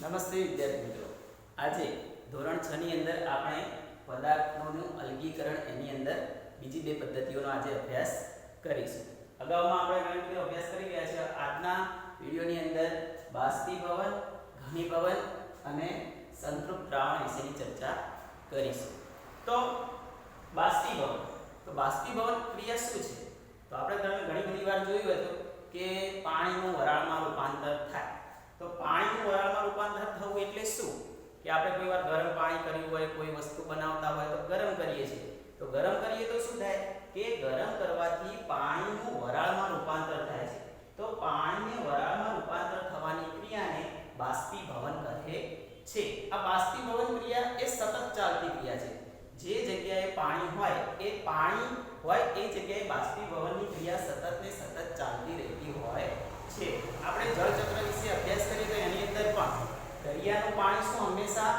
નમસ્તે વિદ્યાર્થી મિત્રો. આજે ધોરણ છ ની અંદર આપણે પદાર્થોનું અલગીકરણ એની અંદર બીજી બે પદ્ધતિઓનો આજે અભ્યાસ કરીશું. અગાઉમાં આપણે બધી અભ્યાસ કરી ગયા છે. આજના વિડીયોની અંદર બાષ્પીભવન ઘનીભવન અને સંતૃપ્ત દ્રાવણ વિશેની ચર્ચા કરીશું. તો બાષ્પીભવન તો બાષ્પીભવન ક્રિયા શું છે? તો આપણે તમે ઘણી બધી વાર જોયું હતું કે પાણીનું વરાળમાં રૂપાંતર થાય. તો પાણીનું વરાળમાં રૂપાંતર થવું એટલે શું? કે આપણે કોઈ વાર ગરમ પાણી કર્યું હોય, કોઈ વસ્તુ બનાવતા હોય તો ગરમ કરીએ છીએ. તો ગરમ કરીએ તો શું થાય? કે ગરમ કરવાથી પાણીનું વરાળમાં રૂપાંતર થાય છે. તો પાણીને વરાળમાં રૂપાંતર થવાની ક્રિયાને બાષ્પીભવન કહે છે. આ બાષ્પીભવન ક્રિયા એ સતત ચાલતી ક્રિયા છે. જે જગ્યાએ પાણી હોય, એ પાણી હોય, એ જગ્યાએ બાષ્પીભવનની ક્રિયા સતત ને સતત ચાલતી રહેતી હોય. છે. આપણે જળચક્ર વિશે અભ્યાસ કરીએ તો એની અંદર પણ દરિયાનું પાણી શું હંમેશા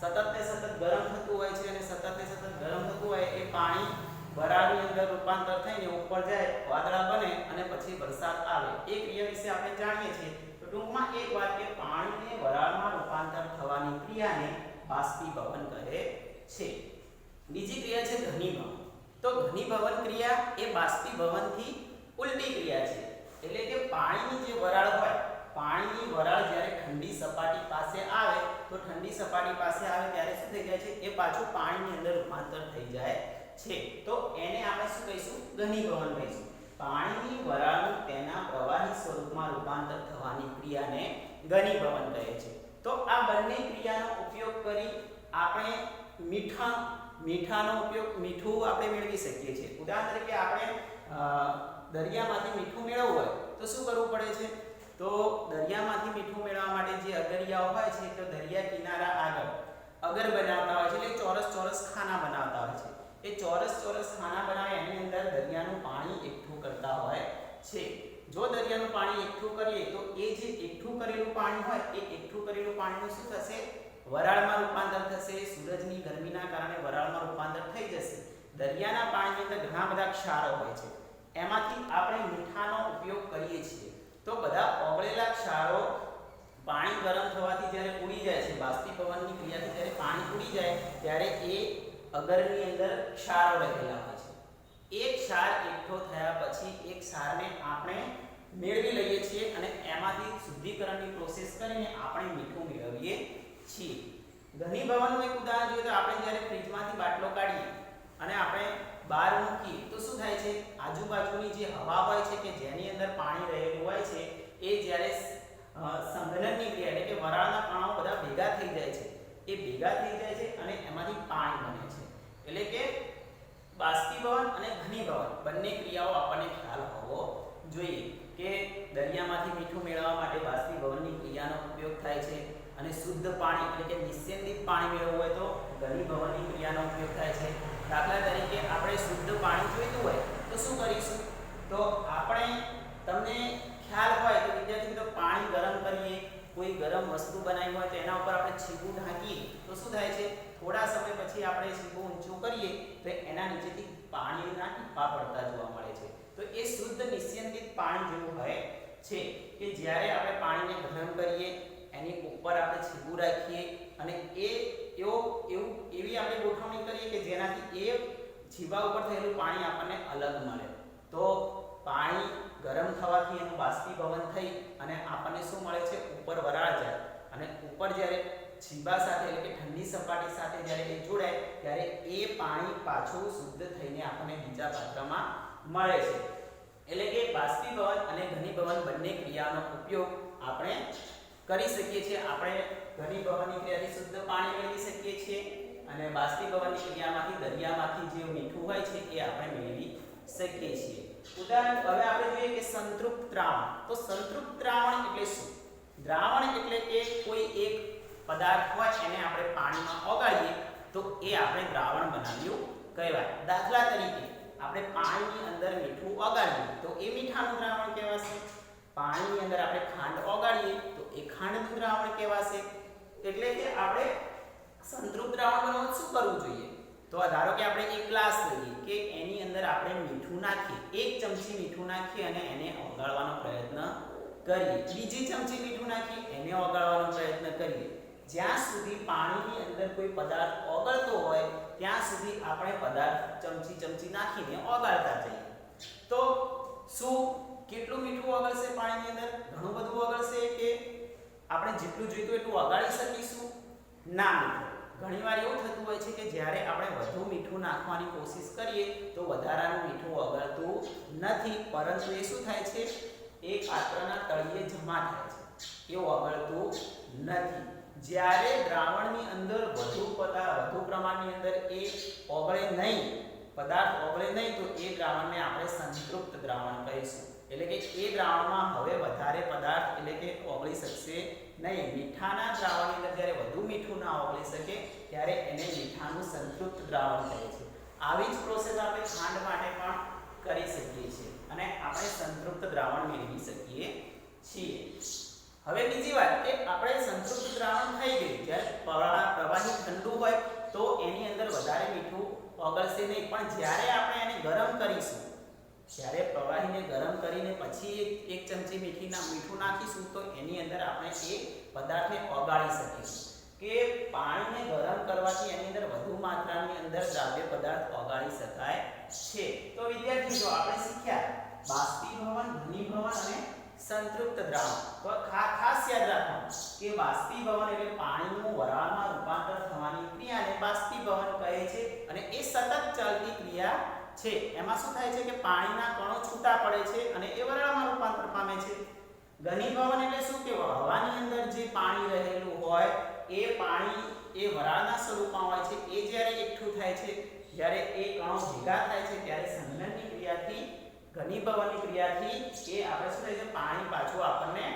સતત ને સતત ગરમ થતું હોય છે અને સતત ને સતત ગરમ થતું હોય એ પાણી વરાળની અંદર રૂપાંતર થઈને ઉપર જાય, વાદળા બને અને પછી વરસાદ આવે. એ ક્રિયા વિશે આપણે જાણીએ છીએ. તો ટૂંકમાં એક વાત કે પાણીને વરાળમાં રૂપાંતર થવાની ક્રિયાને બાષ્પીભવન કહે છે. બીજી ક્રિયા છે ઘનીભવન તો ઘનીભવન ક્રિયા એ બાષ્પીભવનથી ઉલટી ક્રિયા છે. પાણીની જે વરાળ હોય, પાણીની વરાળ જ્યારે ઠંડી સપાટી પાસે આવે, તો ઠંડી સપાટી પાસે આવે ત્યારે શું થઈ જાય છે? એ પાછું પાણીની અંદર રૂપાંતર થઈ જાય છે. તો એને આપણે શું કહીશું? ઘનીભવન કહીશું. પાણીની વરાળનું તેના પ્રવાહી સ્વરૂપમાં રૂપાંતર થવાની ક્રિયાને ઘનીભવન કહે છે. તો આ બંને ક્રિયાનો ઉપયોગ કરી આપણે મીઠા, મીઠાનો ઉપયોગ, મીઠું આપણે મેળવી શકીએ છીએ. ઉદાહરણ તરીકે આપણે દરિયામાંથી મીઠું મેળવવું હોય તો શું કરવું પડે છે? તો દરિયામાંથી મીઠું મેળવવા માટે જે અગરિયાઓ હોય છે, તો દરિયા કિનારા આગળ અગર બનાવતા હોય છે, એટલે ચોરસ ચોરસ ખાના બનાવતા હોય છે. એ ચોરસ ચોરસ ખાના બનાવે, એની અંદર દરિયાનું પાણી એકઠું કરતા હોય છે. જો દરિયાનું પાણી એકઠું કરીએ, તો એ જે એકઠું કરેલું પાણી હોય, એ એકઠું કરેલું પાણીનું શું થશે? વરાળમાં રૂપાંતર થશે. સૂરજની ગરમીના કારણે વરાળમાં રૂપાંતર થઈ જશે. દરિયાના પાણીની અંદર ઘણા બધા ક્ષારો હોય છે. એમાંથી આપણે મીઠાનો ઉપયોગ કરીએ છીએ. તો બધા ઓગળેલા ક્ષારો પાણી ગરમ થવાથી જ્યારે ઉડી જાય છે બાષ્પીભવનની ક્રિયાથી જ્યારે પાણી ઉડી જાય, ત્યારે એ અગરની અંદર ક્ષારો રહેલા હોય છે. એક ક્ષાર એકઠો થયા પછી એક ક્ષારને આપણે મેળવી લઈએ છીએ અને એમાંથી શુદ્ધિકરણની પ્રોસેસ કરીને આપણે મીઠું મેળવીએ છીએ. ઘનીભવનનું એક ઉદાહરણ જોઈએ તો આપણે જ્યારે ફ્રીજમાંથી બાટલો કાઢીએ અને આપણે બહાર મૂકીએ, તો શું થાય છે? આજુબાજુની જે હવા હોય છે કે જેની અંદર પાણી રહેલું હોય છે, એ જ્યારે સંઘનનની ક્રિયા એટલે કે વરાળના કણો બધા ભેગા થઈ જાય છે. એ ભેગા થઈ જાય છે અને એમાંથી પાણી બને છે. એટલે કે બાષ્પીભવન અને ઘનીભવન, બંને ક્રિયાઓ આપણને ખ્યાલ હોવો જોઈએ કે દરિયામાંથી મીઠું મેળવવા માટે બાષ્પીભવનની ક્રિયાનો ઉપયોગ થાય છે. અને શુદ્ધ પાણી, એટલે કે નિસ્યંદિત પાણી મેળવવું હોય તો ઘનીભવનની ક્રિયાનો ઉપયોગ થાય છે. દાખલા તરીકે આપણે શુદ્ધ પાણી જોઈતું હોય તો શું કરીશું? તો આપણે તમને ખ્યાલ હોય તો વિદ્યાર્થી મિત્રો, પાણી ગરમ કરીએ, કોઈ ગરમ વસ્તુ બનાવી હોય તો એના ઉપર આપણે છીબું ઢાંકીએ, તો શું થાય છે? થોડા સમય પછી આપણે છીપું ઊંચું કરીએ, તો એના નીચેથી પાણીના ટીપા પડતા જોવા મળે છે. તો એ શુદ્ધ નિસ્યંદિત પાણી જેવું હોય છે કે જ્યારે આપણે પાણીને ગરમ કરીએ એની ઉપર આપણે છીપું રાખીએ અને એ એવો, એવું, એવી આપણે ગોઠવણી કરીએ કે જેનાથી એ જીવા ઉપર થયેલું પાણી આપણને અલગ મળે. તો પાણી ગરમ થવાથી એનું બાષ્પીભવન થઈ અને આપણને શું મળે છે? ઉપર વરાળ જાય. અને ઉપર જ્યારે છીબા સાથે એટલે કે ઠંડી સપાટી સાથે જ્યારે એ જોડાય, ત્યારે એ પાણી પાછું શુદ્ધ થઈને આપણને બીજા પાત્રમાં મળે છે. એટલે કે બાષ્પીભવન અને ઘનીભવન બંને ક્રિયાનો ઉપયોગ આપણે કરી શકીએ છીએ. આપણે ઘનીભવનની ક્રિયાથી શુદ્ધ પાણી મેળવી શકીએ છીએ અને બાષ્પીભવનની ક્રિયામાંથી દરિયામાંથી જે મીઠું હોય છે એ આપણે મેળવી શકીએ છીએ. ઉદાહરણ, હવે આપણે જોઈએ કે સંતૃપ્ત દ્રાવણ. તો સંતૃપ્ત દ્રાવણ એટલે શું? દ્રાવણ એટલે કે કોઈ એક પદાર્થ હોય એને આપણે પાણીમાં ઓગાળીએ, તો એ આપણે દ્રાવણ બનાવ્યું કહેવાય. દાખલા તરીકે, આપણે પાણીની અંદર મીઠું ઓગાળીએ, તો એ મીઠાનું દ્રાવણ કહેવાશે પાણીની અંદર આપણે ખાંડ ઓગાળીએ તો એ ખાંડનું દ્રાવણ કહેવાશે. એટલે કે આપણે સંતૃપ્ત દ્રાવણ બનાવવાનું શું કરવું જોઈએ? તો ધારો કે આપણે એક ગ્લાસ લઈએ કે એની અંદર આપણે મીઠું નાખીએ. એક ચમચી મીઠું નાખી અને એને ઓગાળવાનો પ્રયત્ન કરીએ. બીજી ચમચી મીઠું નાખી એને ઓગાળવાનો પ્રયત્ન કરીએ. જ્યાં સુધી પાણીની અંદર કોઈ પદાર્થ ઓગળતો હોય, ત્યાં સુધી આપણે પદાર્થ ચમચી ચમચી નાખીને ઓગાળતા જઈએ. તો શું કેટલું મીઠું ઓગળશે પાણીની અંદર? ઘણું બધું ઓગળશે કે આપણે જેટલું જોઈતું એટલું વગાડી શકીશું? ના ઘણીવાર એવું થતું હોય છે કે જ્યારે આપણે વધુ મીઠું નાખવાની કોશિશ કરીએ, તો વધારાનું મીઠું ઓગળતું નથી. પરંતુ એ શું થાય છે? એ પાત્રના તળિયે જમા થાય છે. એ ઓગળતું નથી. જ્યારે દ્રાવણની અંદર વધુ પદાર્થ વધુ પ્રમાણની અંદર એ ઓગળે નહીં, પદાર્થ ઓગળે નહીં, તો એ દ્રાવણને આપણે સંતૃપ્ત દ્રાવણ કહીશું. એટલે કે એ દ્રાવણમાં હવે વધારે પદાર્થ એટલે કે ઓગળી શકશે નહીં, મીઠાના દ્રાવણની અંદર જ્યારે વધુ મીઠું ના ઓગળી શકે, ત્યારે એને મીઠાનું સંતૃપ્ત દ્રાવણ કહે છે. આવી જ પ્રોસેસ આપણે ખાંડ માટે પણ કરી શકીએ છીએ અને આપણે સંતૃપ્ત દ્રાવણ મેળવી શકીએ છીએ. હવે બીજી વાત કે આપણે સંતૃપ્ત દ્રાવણ થઈ ગયું, જ્યારે પ્રવાહી ઠંડુ હોય તો એની અંદર વધારે મીઠું ઓગળશે નહીં. પણ જ્યારે આપણે એને ગરમ કરીશું જ્યારે પ્રવાહીને ગરમ કરીને પછી એક ચમચી મીઠીના મીઠું નાખીશું, તો એની અંદર આપણે એ પદાર્થને ઓગાળી શકીશું. કે પાણીને ગરમ કરવાથી એની અંદર વધુ માત્રાની અંદર દ્રાવ્ય પદાર્થ ઓગાળી શકાય છે. તો વિદ્યાર્થી જો આપણે શીખ્યા બાષ્પીભવન ઘનીભવન અને સંતૃપ્ત દ્રાવણ. તો ખાસ યાદ રાખો કે બાષ્પીભવન એટલે પાણીનું વરાળમાં રૂપાંતર થવાની ક્રિયાને બાષ્પીભવન કહે છે અને એ સતત ચાલતી ક્રિયા છે. એમાં શું થાય છે કે પાણીના કણો છૂટા પડે છે અને એ વરાળમાં રૂપાંતર પામે છે. ઘનીભવન એટલે શું કે હવાની અંદર જે પાણી રહેલું હોય, એ પાણી એ વરાળના સ્વરૂપમાં હોય છે. એ જ્યારે એકઠું થાય છે, જ્યારે એ કણો ભેગા થાય છે, ત્યારે સંઘનનની ક્રિયાથી ઘનીભવનની ક્રિયાથી એ આપણે શું થાય છે, પાણી પાછું આપણને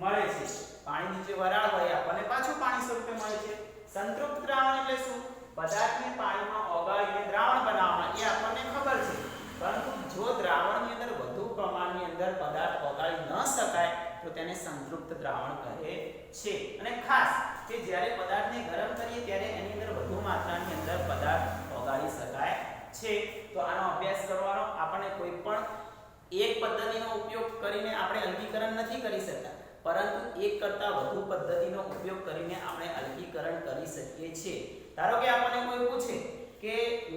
મળે છે. પાણીની જે વરાળ હોય આપણને પાછું પાણી સ્વરૂપે મળે છે. સંતૃપ્ત દ્રાવણ એટલે શું પદાર્થને પાણીમાં ઓગાળીને દ્રાવણ બનાવવામાં એ આપણને ખબર છે પરંતુ જો દ્રાવણની અંદર વધુ પ્રમાણની અંદર પદાર્થ ઓગાળી ન શકાય તો તેને સંતૃપ્ત દ્રાવણ કહે છે. અને ખાસ કે જ્યારે પદાર્થને ગરમ કરીએ ત્યારે એની અંદર વધુ માત્રાની અંદર પદાર્થ ઓગાળી શકાય છે. તો આનો અભ્યાસ કરવાનો, આપણને કોઈ પણ એક પદ્ધતિનો ઉપયોગ કરીને આપણે અલગીકરણ નથી કરી શકતા, પરંતુ એક કરતાં વધુ પદ્ધતિનો ઉપયોગ કરીને આપણે અલગીકરણ કરી શકીએ છીએ. ધારો કે આપણને કોઈ પૂછે કે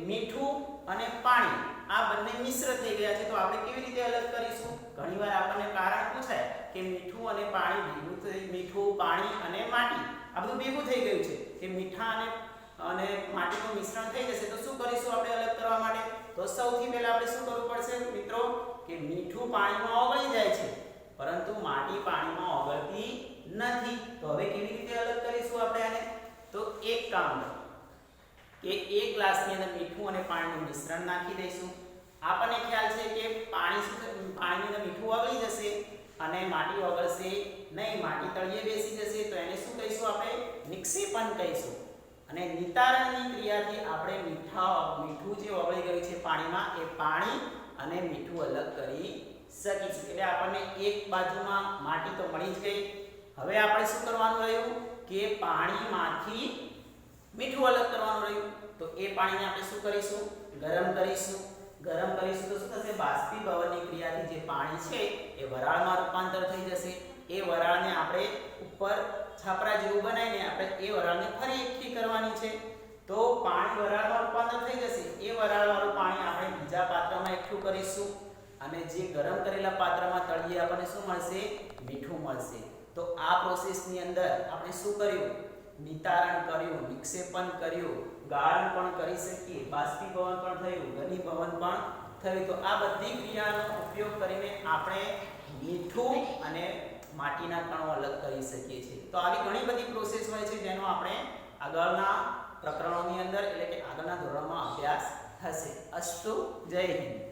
મીઠું અને પાણી આ બંને મિશ્ર થઈ ગયા છે, તો આપણે કેવી રીતે અલગ કરીશું? ઘણીવાર આપણને કારણ પૂછાય કે મીઠું અને પાણી ભેગું થઈ, મીઠું, પાણી અને માટી, આ બધું ભેગું થઈ ગયું છે. કે મીઠા અને અને માટીનું મિશ્રણ થઈ જશે, તો શું કરીશું આપણે અલગ કરવા માટે? તો સૌથી પહેલા આપણે શું કરવું પડશે મિત્રો? કે મીઠું પાણીમાં ઓગળી જાય છે, પરંતુ માટી પાણીમાં ઓગળતી નથી. તો હવે કેવી રીતે અલગ કરીશું આપણે આને? તો એક કામ કે એક ગ્લાસની અંદર મીઠું અને પાણીનું મિશ્રણ નાખી દઈશું. આપણને ખ્યાલ છે કે પાણી પાણીની અંદર મીઠું ઓગળી જશે. અને માટી ઓગળશે નહીં, માટી તળિયે બેસી જશે, તો એને શું કહીશું આપણે? નિક્ષેપણ કહીશું. અને નિતારણની ક્રિયાથી આપણે મીઠા, મીઠું જે ઓગળી ગયું છે પાણીમાં, એ પાણી અને મીઠું અલગ કરી શકીશું. એટલે આપણને એક બાજુમાં માટી તો મળી જ ગઈ. હવે આપણે શું કરવાનું રહ્યું? કે પાણીમાંથી મીઠું અલગ કરવાનું રહ્યું. તો એ પાણીને આપણે શું કરીશું? ગરમ કરીશું. ગરમ કરીશું તો શું થશે? બાષ્પીભવનની ક્રિયાથી જે પાણી છે, એ વરાળમાં રૂપાંતર થઈ જશે. એ વરાળને આપણે ઉપર છાપરા જેવું બનાવીને આપણે એ વરાળને ફરી એકઠી કરવાની છે. તો પાણી વરાળમાં રૂપાંતર થઈ જશે. એ વરાળવાળું પાણી આપણે બીજા પાત્રમાં એકઠું કરીશું અને જે ગરમ કરેલા પાત્રમાં તળિયે આપણને શું મળશે? મીઠું મળશે. તો આ પ્રોસેસની અંદર આપણે શું કર્યું? નિતારણ કર્યું નિક્ષેપણ કર્યું. ગાળણ પણ કરી શકીએ બાષ્પીભવન પણ થયું ઘનીભવન પણ થયું. તો આ બધી ક્રિયાનો ઉપયોગ કરીને આપણે મીઠું અને માટીના કણો અલગ કરી શકીએ છીએ. તો આવી ઘણી બધી પ્રોસેસ હોય છે જેનો આપણે આગળના પ્રકરણોની અંદર, એટલે કે આગળના ધોરણમાં અભ્યાસ થશે. અસ્તુ જય હિન્દ.